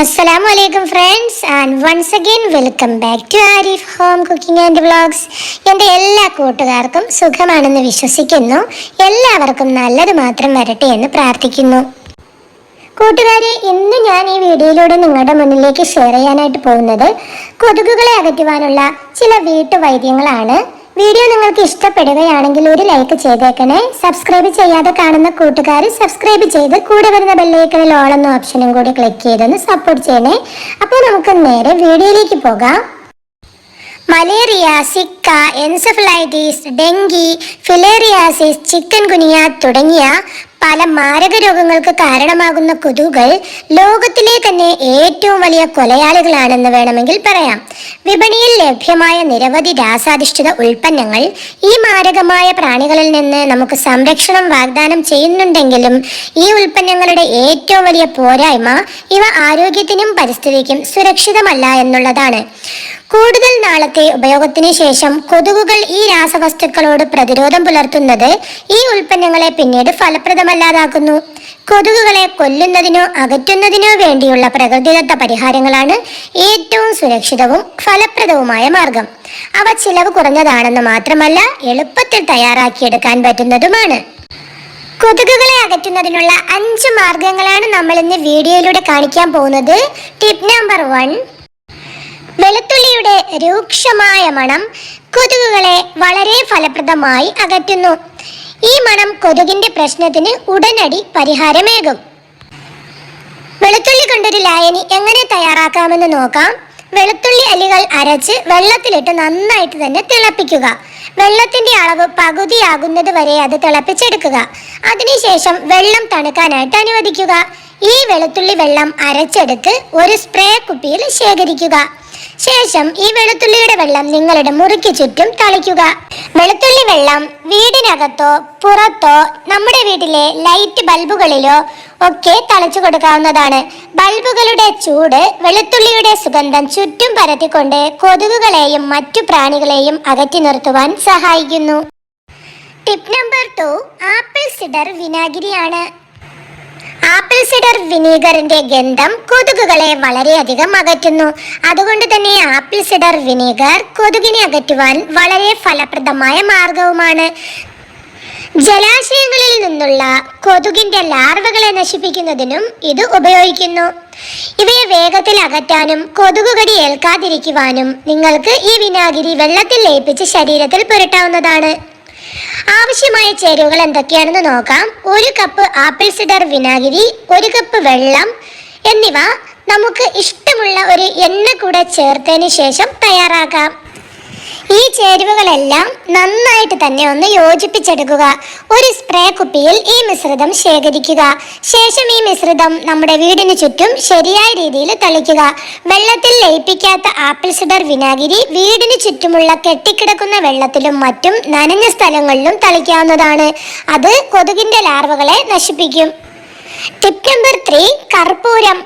അസ്സലാമു വലൈക്കും friends and once again welcome back to Arif home cooking and vlogs എന്റെ എല്ലാ കൂട്ടുകാർക്കും സുഖമാണെന്ന് വിശ്വസിക്കുന്നു. എല്ലാവർക്കും നല്ലത് മാത്രം വരട്ടെ എന്ന് പ്രാർത്ഥിക്കുന്നു. കൂട്ടുകാരെ ഇന്ന് ഞാൻ ഈ വീഡിയോയിലൂടെ നിങ്ങളുടെ മുന്നിലേക്ക് ഷെയർ ചെയ്യാനായിട്ട് പോകുന്നത് കൊതുകുകളെ അകറ്റുവാനുള്ള ചില വീട്ടുവൈദ്യങ്ങളാണ്. വീഡിയോ നിങ്ങൾക്ക് ഇഷ്ടപ്പെടുകയാണെങ്കിൽ ഒരു ലൈക്ക് ചെയ്തേക്കണേ. സബ്സ്ക്രൈബ് ചെയ്യാതെ കാണുന്ന കൂട്ടുകാർ സബ്സ്ക്രൈബ് ചെയ്ത് കൂടെ വരുന്ന ബെല്ലൈക്കണിൽ ഓൾ എന്ന ഓപ്ഷനും കൂടി ക്ലിക്ക് ചെയ്തൊന്ന് സപ്പോർട്ട് ചെയ്യണേ. അപ്പോൾ നമുക്ക് നേരെ വീഡിയോയിലേക്ക് പോകാം. Malaria zika encephalitis dengue filariasis chikungunya തുടങ്ങിയ പല മാരക രോഗങ്ങൾക്ക് കാരണമാകുന്ന കൊതുകുകൾ ലോകത്തിലെ തന്നെ ഏറ്റവും വലിയ കൊലയാളികളാണെന്ന് വേണമെങ്കിൽ പറയാം. വിപണിയിൽ ലഭ്യമായ നിരവധി രാസാധിഷ്ഠിത ഉൽപ്പന്നങ്ങൾ ഈ മാരകമായ പ്രാണികളിൽ നിന്ന് നമുക്ക് സംരക്ഷണം വാഗ്ദാനം ചെയ്യുന്നുണ്ടെങ്കിലും ഈ ഉൽപ്പന്നങ്ങളുടെ ഏറ്റവും വലിയ പോരായ്മ ഇവ ആരോഗ്യത്തിനും പരിസ്ഥിതിക്കും സുരക്ഷിതമല്ല എന്നുള്ളതാണ്. കൂടുതൽ നാളത്തെ ഉപയോഗത്തിന് ശേഷം കൊതുകുകൾ ഈ രാസവസ്തുക്കളോട് പ്രതിരോധം പുലർത്തുന്നത് ഈ ഉൽപ്പന്നങ്ങളെ പിന്നീട് ഫലപ്രദമല്ലാതാക്കുന്നു. കൊതുകുകളെ കൊല്ലുന്നതിനോ അകറ്റുന്നതിനോ വേണ്ടിയുള്ള പ്രകൃതിദത്ത പരിഹാരങ്ങളാണ് ഏറ്റവും സുരക്ഷിതവും ഫലപ്രദവുമായ മാർഗം. അവ ചിലവ് കുറഞ്ഞതാണെന്ന് മാത്രമല്ല എളുപ്പത്തിൽ തയ്യാറാക്കിയെടുക്കാൻ പറ്റുന്നതുമാണ്. കൊതുകുകളെ അകറ്റുന്നതിനുള്ള അഞ്ച് മാർഗങ്ങളാണ് നമ്മൾ ഇന്ന് വീഡിയോയിലൂടെ കാണിക്കാൻ പോകുന്നത്. ടിപ്പ് നമ്പർ വൺ വെളുത്തുള്ളിയുടെ രൂക്ഷമായ മണം കൊതുകുകളെ വളരെ ഫലപ്രദമായി അകറ്റുന്നു. ഈ മണം കൊതുകിന്റെ പ്രശ്നത്തിന് ഉടനടി പരിഹാരമേകും. വെളുത്തുള്ളി കൊണ്ടൊരു ലായനി എങ്ങനെ തയ്യാറാക്കാമെന്ന് നോക്കാം. വെളുത്തുള്ളി അല്ലികൾ അരച്ച് വെള്ളത്തിലിട്ട് നന്നായിട്ട് തന്നെ തിളപ്പിക്കുക. വെള്ളത്തിന്റെ അളവ് പകുതിയാകുന്നത് വരെ അത് തിളപ്പിച്ചെടുക്കുക. അതിനുശേഷം വെള്ളം തണുക്കാനായിട്ട് അനുവദിക്കുക. ഈ വെളുത്തുള്ളി വെള്ളം അരച്ചെടുത്ത് ഒരു സ്പ്രേ കുപ്പിയിൽ ശേഖരിക്കുക. ശേഷം ഈ വെളുത്തുള്ളിയുടെ വെള്ളം നിങ്ങളുടെ മുറിക്ക് ചുറ്റും തളിക്കുക. വെളുത്തുള്ളി വെള്ളം വീടിനകത്തോ പുറത്തോ നമ്മുടെ വീട്ടിലെ ലൈറ്റ് ബൾബുകളിലോ ഒക്കെ തളിച്ചു കൊടുക്കാവുന്നതാണ്. ബൾബുകളുടെ ചൂട് വെളുത്തുള്ളിയുടെ സുഗന്ധം ചുറ്റും പരത്തിക്കൊണ്ട് കൊതുകുകളെയും മറ്റു പ്രാണികളെയും അകറ്റി നിർത്തുവാൻ സഹായിക്കുന്നു. Tip number two apple cider വിനാഗിരിയാണ്. Apple cider വിനീഗറിന്റെ ഗന്ധം കൊതുകുകളെ വളരെയധികം അകറ്റുന്നു. അതുകൊണ്ട് തന്നെ ആപ്പിൾ സിഡർ വിനീഗർ കൊതുകിനെ അകറ്റുവാൻ വളരെ ഫലപ്രദമായ മാർഗവുമാണ്. ജലാശയങ്ങളിൽ നിന്നുള്ള കൊതുകിന്റെ ലാർവകളെ നശിപ്പിക്കുന്നതിനും ഇത് ഉപയോഗിക്കുന്നു. ഇവയെ വേഗത്തിൽ അകറ്റാനും കൊതുകുകടി ഏൽക്കാതിരിക്കുവാനും നിങ്ങൾക്ക് ഈ വിനാഗിരി വെള്ളത്തിൽ ലയിപ്പിച്ച് ശരീരത്തിൽ പുരട്ടാവുന്നതാണ്. ആവശ്യമായ ചേരുവകൾ എന്തൊക്കെയാണെന്ന് നോക്കാം. ഒരു കപ്പ് ആപ്പിൾ സിഡർ വിനാഗിരി ഒരു കപ്പ് വെള്ളം എന്നിവ നമുക്ക് ഇഷ്ടമുള്ള ഒരു എണ്ണ കൂടെ ചേർത്തതിന് ശേഷം തയ്യാറാക്കാം. ഈ ചേരുവകളെല്ലാം നന്നായിട്ട് തന്നെ ഒന്ന് യോജിപ്പിച്ചെടുക്കുക. ഒരു സ്പ്രേ കുപ്പിയിൽ ഈ മിശ്രിതം ശേഖരിക്കുക. ശേഷം ഈ മിശ്രിതം നമ്മുടെ വീടിന് ചുറ്റും ശരിയായ രീതിയിൽ തളിക്കുക. വെള്ളത്തിൽ ലയിപ്പിക്കാത്ത ആപ്പിൾ സിഡർ വിനാഗിരി വീടിന് ചുറ്റുമുള്ള കെട്ടിക്കിടക്കുന്ന വെള്ളത്തിലും മറ്റും നനഞ്ഞ സ്ഥലങ്ങളിലും തളിക്കാവുന്നതാണ്. അത് കൊതുകിന്റെ ലാർവകളെ നശിപ്പിക്കും. ടിപ്പ് നമ്പർ ത്രീ കർപ്പൂരം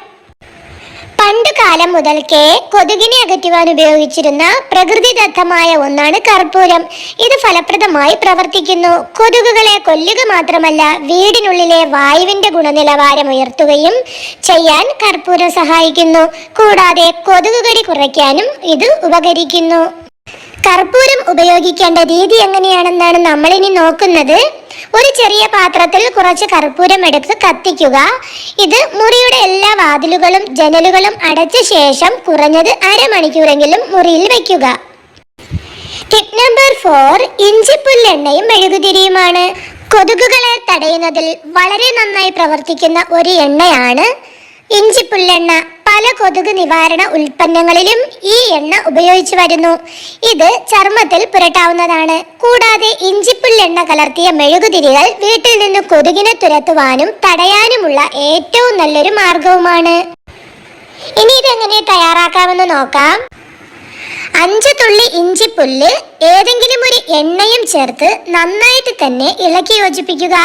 പണ്ട് കാലം മുതൽക്കേ കൊതുകിനെ അകറ്റുവാൻ ഉപയോഗിച്ചിരുന്ന പ്രകൃതിദത്തമായ ഒന്നാണ് കർപ്പൂരം. ഇത് ഫലപ്രദമായി പ്രവർത്തിക്കുന്നു. കൊതുകുകളെ കൊല്ലുക മാത്രമല്ല വീടിനുള്ളിലെ വായുവിന്റെ ഗുണനിലവാരം ഉയർത്തുകയും ചെയ്യാൻ കർപ്പൂരം സഹായിക്കുന്നു. കൂടാതെ കൊതുകുകടി കുറയ്ക്കാനും ഇത് ഉപകരിക്കുന്നു. കർപ്പൂരം ഉപയോഗിക്കേണ്ട രീതി എങ്ങനെയാണെന്നാണ് നമ്മളിനി നോക്കുന്നത്. ഒരു ചെറിയ പാത്രത്തിൽ കുറച്ച് കർപ്പൂരം എടുത്ത് കത്തിക്കുക. ഇത് മുറിയുടെ എല്ലാ വാതിലുകളും ജനലുകളും അടച്ച ശേഷം കുറഞ്ഞത് അരമണിക്കൂറെങ്കിലും മുറിയിൽ വയ്ക്കുക ടിപ്പ് നമ്പർ ഫോർ ഇഞ്ചിപ്പുല്ലെണ്ണയും മെഴുകുതിരിയുമാണ്. കൊതുകുകളെ തടയുന്നതിൽ വളരെ നന്നായി പ്രവർത്തിക്കുന്ന ഒരു എണ്ണയാണ് ഇഞ്ചിപ്പുല്ലെണ്ണ പല കൊതുക് നിവാരണ ഉൽപ്പന്നങ്ങളിലും ഈ എണ്ണ ഉപയോഗിച്ചു വരുന്നു. ഇത് ചർമ്മത്തിൽ പുരട്ടാവുന്നതാണ്. കൂടാതെ ഇഞ്ചിപ്പുല്ലെണ്ണ കലർത്തിയ മെഴുകുതിരികൾ വീട്ടിൽ നിന്ന് കൊതുകിനെ തുരത്തുവാനും തടയാനുമുള്ള ഏറ്റവും നല്ലൊരു മാർഗവുമാണ് ഇനി ഇതെങ്ങനെ തയ്യാറാക്കാമെന്ന് നോക്കാം. അഞ്ച് തുള്ളി ഇഞ്ചി പുല്ല് ഏതെങ്കിലും ഒരു എണ്ണയും ചേർത്ത് നന്നായിട്ട് തന്നെ ഇളക്കി യോജിപ്പിക്കുക.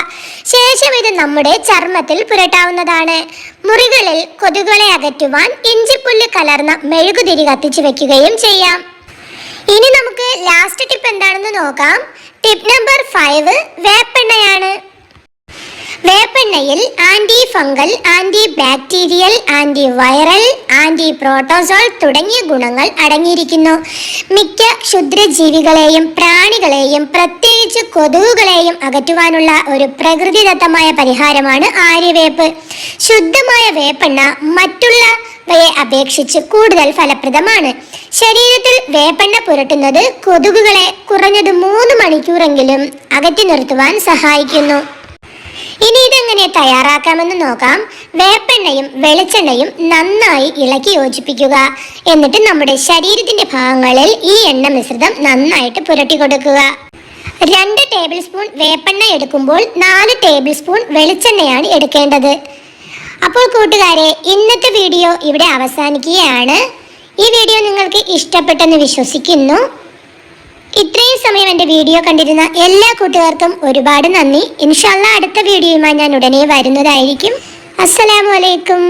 ശേഷം ഇത് നമ്മുടെ ചർമ്മത്തിൽ പുരട്ടാവുന്നതാണ്. മുറികളിൽ കൊതുകുകളെ അകറ്റുവാൻ ഇഞ്ചിപ്പുല്ല് കലർന്ന മെഴുകുതിരി കത്തിച്ചു വെക്കുകയും ചെയ്യാം. ഇനി നമുക്ക് ലാസ്റ്റ് ടിപ്പ് എന്താണെന്ന് നോക്കാം. ടിപ്പ് നമ്പർ ഫൈവ് വേപ്പെണ്ണയാണ്. വേപ്പെണ്ണയിൽ anti fungal anti bacterial anti viral anti protozoal തുടങ്ങിയ ഗുണങ്ങൾ അടങ്ങിയിരിക്കുന്നു. മിക്ക ക്ഷുദ്രജീവികളെയും പ്രാണികളെയും പ്രത്യേകിച്ച് കൊതുകുകളെയും അകറ്റുവാനുള്ള ഒരു പ്രകൃതിദത്തമായ പരിഹാരമാണ് ആര്യവേപ്പ്. ശുദ്ധമായ വേപ്പെണ്ണ മറ്റുള്ള വയെ അപേക്ഷിച്ച് കൂടുതൽ ഫലപ്രദമാണ്. ശരീരത്തിൽ വേപ്പെണ്ണ പുരട്ടുന്നത് കൊതുകുകളെ കുറഞ്ഞത് മൂന്ന് മണിക്കൂറെങ്കിലും അകറ്റി നിർത്തുവാൻ സഹായിക്കുന്നു. ഇനി ഇതെങ്ങനെ തയ്യാറാക്കാമെന്ന് നോക്കാം. വേപ്പെണ്ണയും വെളിച്ചെണ്ണയും നന്നായി ഇളക്കി യോജിപ്പിക്കുക. എന്നിട്ട് നമ്മുടെ ശരീരത്തിന്റെ ഭാഗങ്ങളിൽ ഈ എണ്ണ മിശ്രിതം നന്നായിട്ട് പുരട്ടി കൊടുക്കുക. രണ്ട് ടേബിൾ സ്പൂൺ വേപ്പെണ്ണ എടുക്കുമ്പോൾ നാല് ടേബിൾ സ്പൂൺ വെളിച്ചെണ്ണയാണ് എടുക്കേണ്ടത്. അപ്പോൾ കൂട്ടുകാരെ ഇന്നത്തെ വീഡിയോ ഇവിടെ അവസാനിക്കുകയാണ്. ഈ വീഡിയോ നിങ്ങൾക്ക് ഇഷ്ടപ്പെട്ടെന്ന് വിശ്വസിക്കുന്നു. ഇത്രയും സമയം എന്റെ വീഡിയോ കണ്ടിരുന്ന എല്ലാ കൂട്ടുകാർക്കും ഒരുപാട് നന്ദി. ഇൻഷാല്ല അടുത്ത വീഡിയോയുമായി ഞാൻ ഉടനെ വരുന്നതായിരിക്കും. അസ്സലാമു അലൈക്കും.